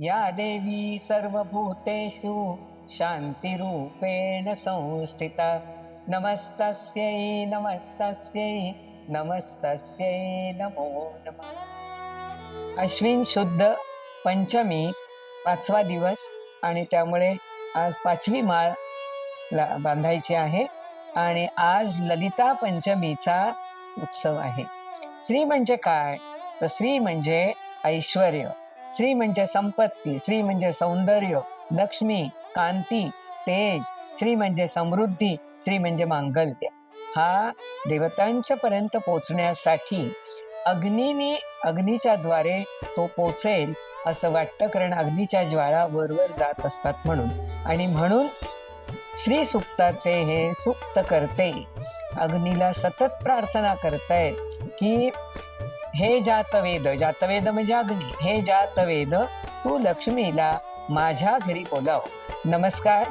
या देवी सर्वभूतेषु शान्तिरूपेण संस्थिता। नमस्तस्यै नमस्तस्यै नमस्तस्यै नमो नमः। अश्विन शुद्ध पंचमी पाचवा दिवस आणि त्यामुळे आज पाचवी माळ ला- बांधायची आहे आणि आज ललिता पंचमीचा उत्सव आहे. श्री म्हणजे काय? तर श्री म्हणजे ऐश्वर श्री म्हणजे संपत्ती श्री म्हणजे सौंदर्य लक्ष्मी कांती तेज श्री म्हणजे समृद्धी श्री म्हणजे मांगल्य. हा देवतांच्या पर्यंत पोचण्यासाठी अग्नीने अग्नीच्या द्वारे तो पोचेल असं वाटतं कारण अग्नीच्या ज्वाळा वरवर जात असतात म्हणून. आणि म्हणून श्री सुक्ताचे हे सुक्त करते अग्नीला सतत प्रार्थना करतायत की हे जातवेद जातवेद म्हणजे अग्नी. हे जातवेद तू लक्ष्मीला माझ्या घरी बोलाव. नमस्कार.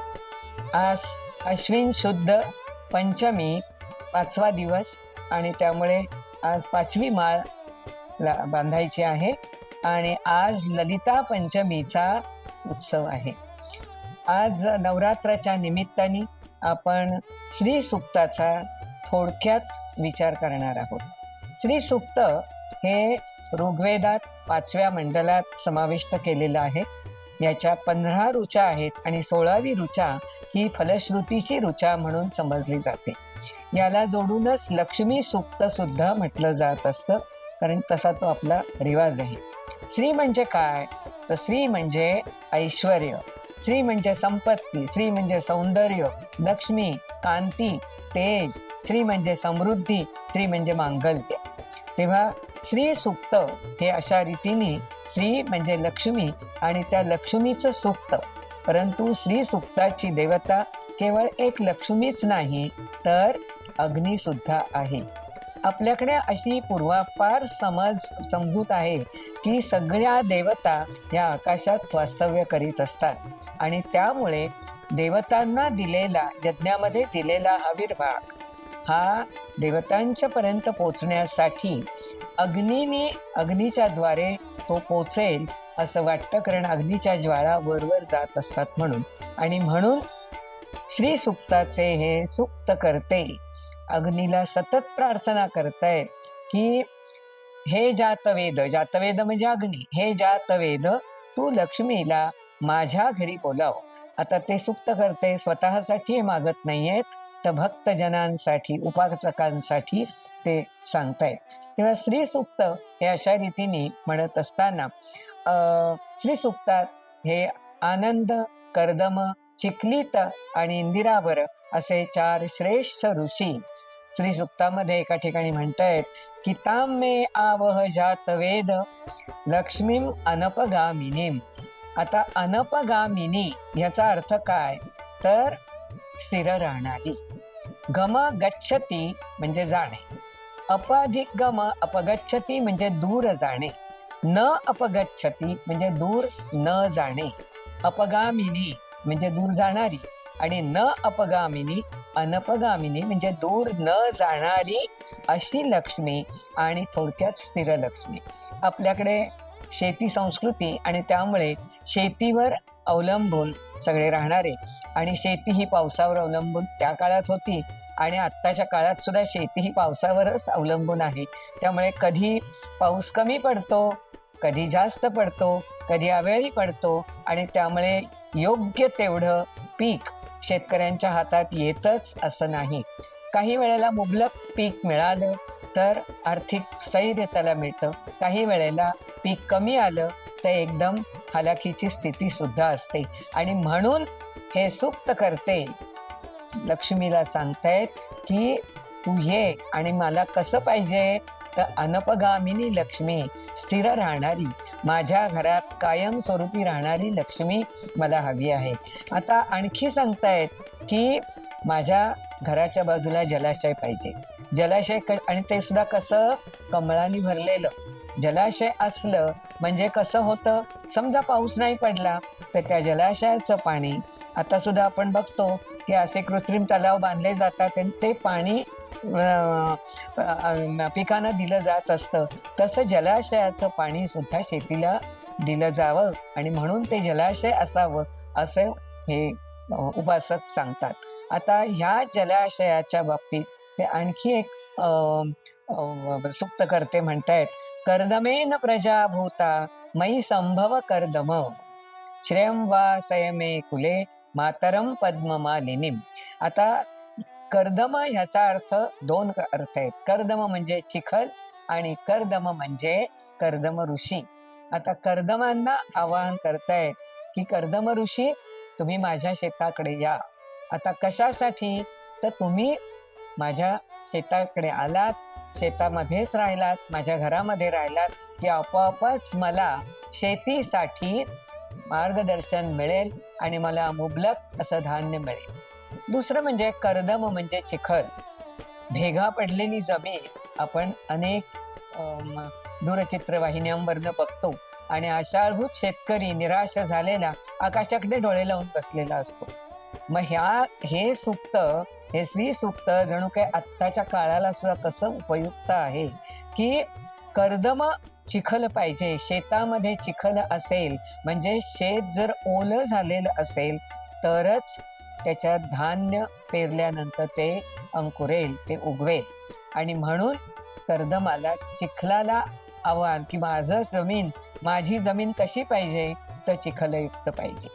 आज अश्विन शुद्ध पंचमी पाचवा दिवस आणि त्यामुळे आज पाचवी माळ ला- बांधायची आहे आणि आज ललिता पंचमीचा उत्सव आहे. आज नवरात्राच्या निमित्ताने आपण श्री सुक्ताचा थोडक्यात विचार करणार आहोत. श्री सुक्त हे ऋग्वेदात पाचव्या मंडलात समाविष्ट केलेलं आहे. याच्या पंधरा ऋचा आहेत आणि सोळावी ऋचा ही फलश्रुतीची ऋचा म्हणून समजली जाते. याला जोडूनच लक्ष्मी सुक्त सुद्धा म्हटलं जात असतं कारण तसा तो आपला रिवाज आहे. श्री म्हणजे काय? तर श्री म्हणजे ऐश्वर श्री म्हणजे संपत्ती श्री म्हणजे सौंदर्य लक्ष्मी कांती तेज श्री म्हणजे समृद्धी श्री म्हणजे मांगल्य. तेव्हा श्री सुक्त हे अशा रीतीने श्री म्हणजे लक्ष्मी आणि त्या लक्ष्मीचं सुक्त. परंतु श्री सुक्ताची देवता केवळ एक लक्ष्मीच नाही तर अग्नी सुद्धा आहे. आपल्याकडे अशी पूर्वापार समज समजूत आहे की सगळ्या देवता या आकाशात वास्तव्य करीत असतात आणि त्यामुळे देवतांना दिलेला यज्ञामध्ये दिलेला आविर्भाग हा देवतांच्या पर्यंत पोचण्यासाठी अग्नीने अग्नीच्या द्वारे तो पोचेल असं वाटतं कारण अग्नीच्या ज्वाळा वरवर जात असतात म्हणून. आणि म्हणून श्री सुक्ताचे हे सुक्त करते अग्नीला सतत प्रार्थना करतायत की हे जातवेद जातवेद म्हणजे अग्नी. हे जातवेद तू लक्ष्मीला माझ्या घरी बोलाव. आता ते सुक्त करते स्वतःसाठी हे मागत नाहीयेत. तर भक्तजनांसाठी उपासकांसाठी ते सांगतायत. तेव्हा श्रीसुक्त हे अशा रीतीने म्हणत असताना अं, श्री हे आनंद कर्दम चिखलीत आणि इंदिरावर असे चार श्रेष्ठ ऋषी श्री सुक्तामध्ये एका ठिकाणी म्हणतायत की ताम मे आवह जात वेद लक्ष्मीम अनपगामिनीम आता अनपगामिनी याचा अर्थ काय? तर स्थिर राहणारी. गम गच्छती म्हणजे जाणे. अपाधिक गम अपगच्छती म्हणजे दूर जाणे. न अपगच्छती म्हणजे दूर न जाणे. अपगामिनी म्हणजे दूर जाणारी आणि न अपगामिनी अनपगामिनी म्हणजे दूर न जाणारी अशी लक्ष्मी आणि थोडक्यात स्थिर लक्ष्मी आपल्याकडे शेती संस्कृती आणि त्यामुळे शेतीवर अवलंबून सगळे राहणारे. आणि शेती ही पावसावर अवलंबून त्या काळात होती आणि आत्ताच्या काळात सुद्धा शेती ही पावसावरच अवलंबून आहे. त्यामुळे कधी पाऊस कमी पडतो कधी जास्त पडतो कधी अवेळी पडतो आणि त्यामुळे योग्य तेवढं पीक शेतकऱ्यांच्या हातात येतच असं नाही. काही वेळेला मुबलक पीक मिळालं तर आर्थिक स्थैर्य त्याला मिळतं. काही वेळेला पीक कमी आलं तर एकदम हलाखीची स्थिती सुद्धा असते. आणि म्हणून हे सुप्त करते. लक्ष्मीला सांगतायत की तू ये आणि मला कसं पाहिजे? तर अनपगामिनी लक्ष्मी स्थिर राहणारी माझ्या घरात कायमस्वरूपी राहणारी लक्ष्मी मला हवी आहे. आता आणखी सांगतायत की माझ्या घराच्या बाजूला जलाशय पाहिजे. जलाशय आणि ते सुद्धा कसं? कमळाने भरलेलं. जलाशय असलं म्हणजे कसं होतं? समजा पाऊस नाही पडला तर त्या जलाशयाचं पाणी आता सुद्धा आपण बघतो की असे कृत्रिम तलाव बांधले जातात आणि ते पाणी पिकांना दिलं जात असतं. तसं जलाशयाचं पाणी सुद्धा शेतीला दिलं जावं आणि म्हणून ते जलाशय असावं असं हे उपासक सांगतात. आता ह्या जलाशयाच्या बाबतीत ते आणखी एक सुप्त करते म्हणतायत कर्दमेन प्रजाभूता मयि मयी संभव कर्दम। श्रेयम वा सयमे कुले मातरम पद्ममालिनीम। आता कर्दम ह्याचा अर्थ दोन अर्थ आहेत. कर्दम म्हणजे चिखल आणि कर्दम म्हणजे कर्दम ऋषी. आता कर्दमांना आवाहन करतायत की कर्दम ऋषी तुम्ही माझ्या शेताकडे या. आता कशासाठी? तर तुम्ही माझ्या शेताकडे आलात शेतामध्येच राहिलात माझ्या घरामध्ये राहिलात की आपोआपच मला शेतीसाठी मार्गदर्शन मिळेल आणि मला मुबलक असं धान्य मिळेल. दुसरं म्हणजे कर्दम म्हणजे चिखल. भेगा पडलेली जमीन आपण अनेक अम, दूरचित्रवाहिन्यांवरनं बघतो आणि आशाळभूत शेतकरी निराश झालेला आकाशाकडे डोळे लावून बसलेला असतो. मग ह्या हे सुप्त हे स्त्री सुक्त जणू काय आत्ताच्या काळाला सुद्धा कसं उपयुक्त आहे? की कर्दम चिखल पाहिजे शेतामध्ये चिखल असेल म्हणजे शेत जर ओलं झालेलं असेल तरच त्याच्यात धान्य पेरल्यानंतर ते अंकुरेल ते उगवेल. आणि म्हणून कर्दमाला चिखलाला आव्हान की माझं जमीन माझी जमीन कशी पाहिजे तर चिखलयुक्त पाहिजे.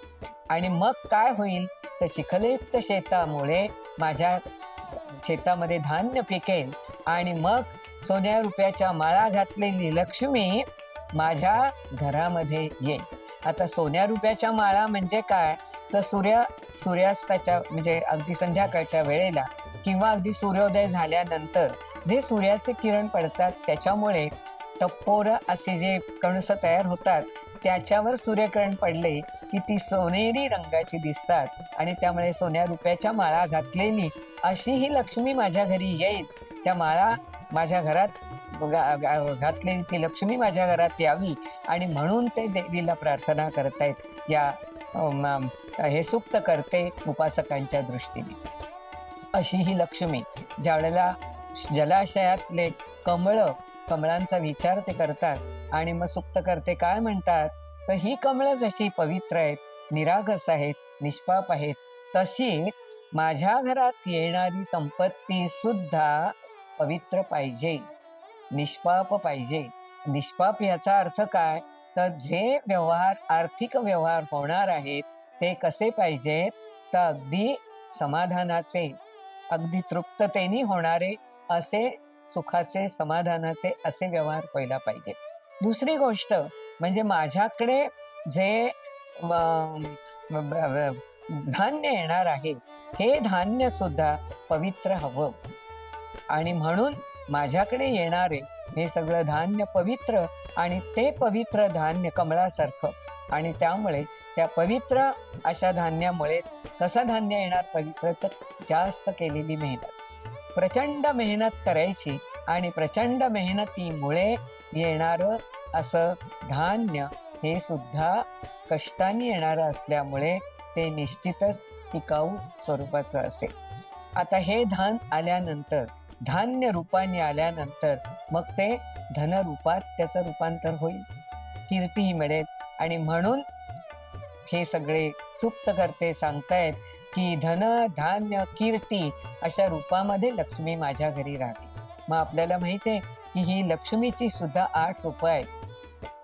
आणि मग काय होईल? तर चिखलयुक्त शेतामुळे माझ्या शेतामध्ये धान्य पिकेल. आणि मग सोन्या रुपयाच्या माळा घातलेली लक्ष्मी माझ्या घरामध्ये येईल. आता सोन्या रुपयाच्या माळा म्हणजे काय? तर सूर्य सूर्यास्ताच्या म्हणजे अगदी संध्याकाळच्या वेळेला किंवा अगदी सूर्योदय झाल्यानंतर जे सूर्याचे किरण पडतात त्याच्यामुळे टप्पोर असे जे कणस तयार होतात त्याच्यावर सूर्यकिरण पडले की ती सोनेरी रंगाची दिसतात. आणि त्यामुळे सोन्या रुपयाच्या माळा घातलेली अशी ही लक्ष्मी माझ्या घरी येईल. त्या माळा माझ्या घरात गा- घातलेली ती लक्ष्मी माझ्या घरात यावी. आणि म्हणून ते देवीला प्रार्थना करतायत. या हे सुक्त करते उपासकांच्या दृष्टीने. अशी ही लक्ष्मी ज्या वेळेला जलाशयातले कमळ कमळांचा विचार ते करतात. आणि मग सुक्त करते काय म्हणतात? तर ही कमळं जशी पवित्र आहेत निरागस आहेत निष्पाप आहेत तशी माझ्या घरात येणारी संपत्ती सुद्धा पवित्र पाहिजे निष्पाप पाहिजे. निष्पाप याचा अर्थ काय? तर जे व्यवहार आर्थिक व्यवहार होणार आहेत ते कसे पाहिजेत तर अगदी समाधानाचे अगदी तृप्ततेने होणारे असे सुखाचे समाधानाचे असे व्यवहार व्हायला पाहिजे. दुसरी गोष्ट म्हणजे माझ्याकडे जे धान्य येणार आहे हे धान्य सुद्धा पवित्र हवं. आणि म्हणून माझ्याकडे येणारे हे सगळं धान्य पवित्र आणि ते पवित्र धान्य कमळासारखं. आणि त्यामुळे त्या पवित्र अशा धान्यामुळे कसं धान्य येणार पवित्र तर जास्त केलेली मेहनत. प्रचंड मेहनत करायची आणि प्रचंड मेहनतीमुळे येणारं असं धान्य हे सुद्धा कष्टाने येणारं असल्यामुळे ते निश्चितच टिकाऊ स्वरूपाचं असेल. आता हे धान आल्यानंतर धान्य रूपाने आल्यानंतर मग ते धन रूपात त्याचं रूपांतर होईल. कीर्तीही मिळेल आणि म्हणून हे सगळे सुप्त करते सांगतायत की धन धान्य कीर्ती अशा रूपामध्ये लक्ष्मी माझ्या घरी राहते. मग आपल्याला माहिती आहे की ही लक्ष्मीची सुद्धा आठ रूप आहेत.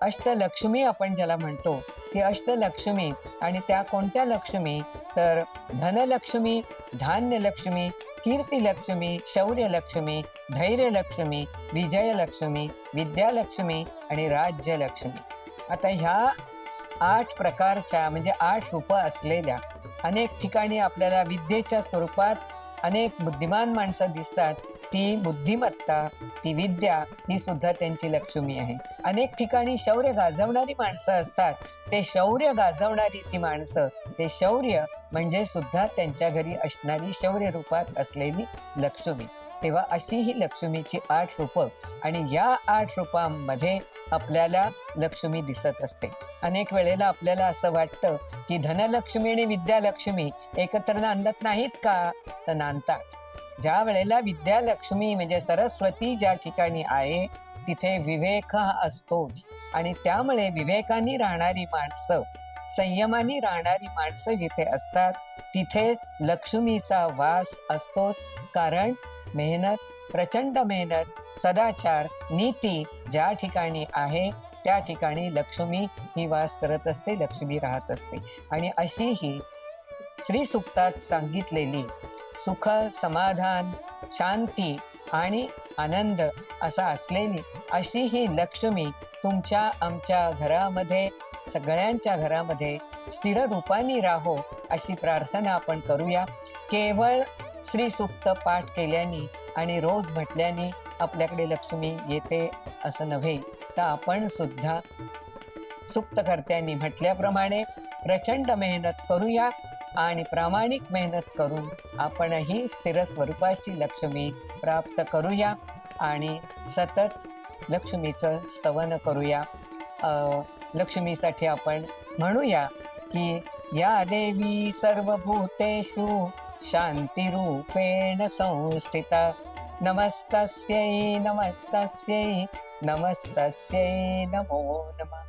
अष्टलक्ष्मी आपण ज्याला म्हणतो ती अष्टलक्ष्मी. आणि त्या कोणत्या लक्ष्मी? तर धनलक्ष्मी धान्यलक्ष्मी कीर्तिलक्ष्मी शौर्यलक्ष्मी धैर्यलक्ष्मी विजयलक्ष्मी विद्यालक्ष्मी आणि राज्यलक्ष्मी. आता ह्या आठ प्रकारच्या म्हणजे आठ रूपं असलेल्या अनेक ठिकाणी आपल्याला विद्येच्या स्वरूपात अनेक बुद्धिमान माणसं दिसतात. ती बुद्धिमत्ता ती विद्या ही सुद्धा त्यांची लक्ष्मी आहे. अनेक ठिकाणी शौर्य गाजवणारी माणसं असतात. ते शौर्य गाजवणारी ती माणसं ते शौर्य म्हणजे सुद्धा त्यांच्या घरी असणारी शौर्य रूपात असलेली लक्ष्मी. तेव्हा अशी ही लक्ष्मीची आठ रूपं आणि या आठ रूपांमध्ये आपल्याला लक्ष्मी दिसत असते. अनेक वेळेला आपल्याला असं वाटतं की धनलक्ष्मी आणि विद्यालक्ष्मी एकत्र नांदत नाहीत का? तर नांदतात. ज्या वेळेला विद्यालक्ष्मी म्हणजे सरस्वती ज्या ठिकाणी आहे तिथे विवेक हा असतोच. आणि त्यामुळे विवेकाने राहणारी माणसं संयमानी राहणारी माणसं जिथे असतात तिथे लक्ष्मीचा वास असतोच. कारण मेहनत प्रचंड मेहनत सदाचार नीती ज्या ठिकाणी आहे त्या ठिकाणी लक्ष्मी ही वास करत असते लक्ष्मी राहत असते. आणि अशी ही श्री सुक्तात सांगितलेली सुख समाधान शांती आणि आनंद असा असलेली अशी ही लक्ष्मी तुमच्या आमच्या घरामध्ये सगळ्यांच्या घरामध्ये स्थिर रूपाने राहो अशी प्रार्थना आपण करूया. केवळ श्री सुक्त पाठ केल्याने आणि रोज म्हटल्याने आपल्याकडे लक्ष्मी येते असं नव्हे तर आपण सुद्धा सुप्तकर्त्यांनी म्हटल्याप्रमाणे प्रचंड मेहनत करूया. आणि प्रामाणिक मेहनत करून आपणही स्थिर स्वरूपाची लक्ष्मी प्राप्त करूया आणि सतत लक्ष्मीचं स्तवन करूया. लक्ष्मीसाठी आपण म्हणूया की या देवी सर्वभूतेषु शांतिरूपेण संस्थिता. नमस्तस्यै नमस्तस्यै नमस्तस्यै नमो नमः.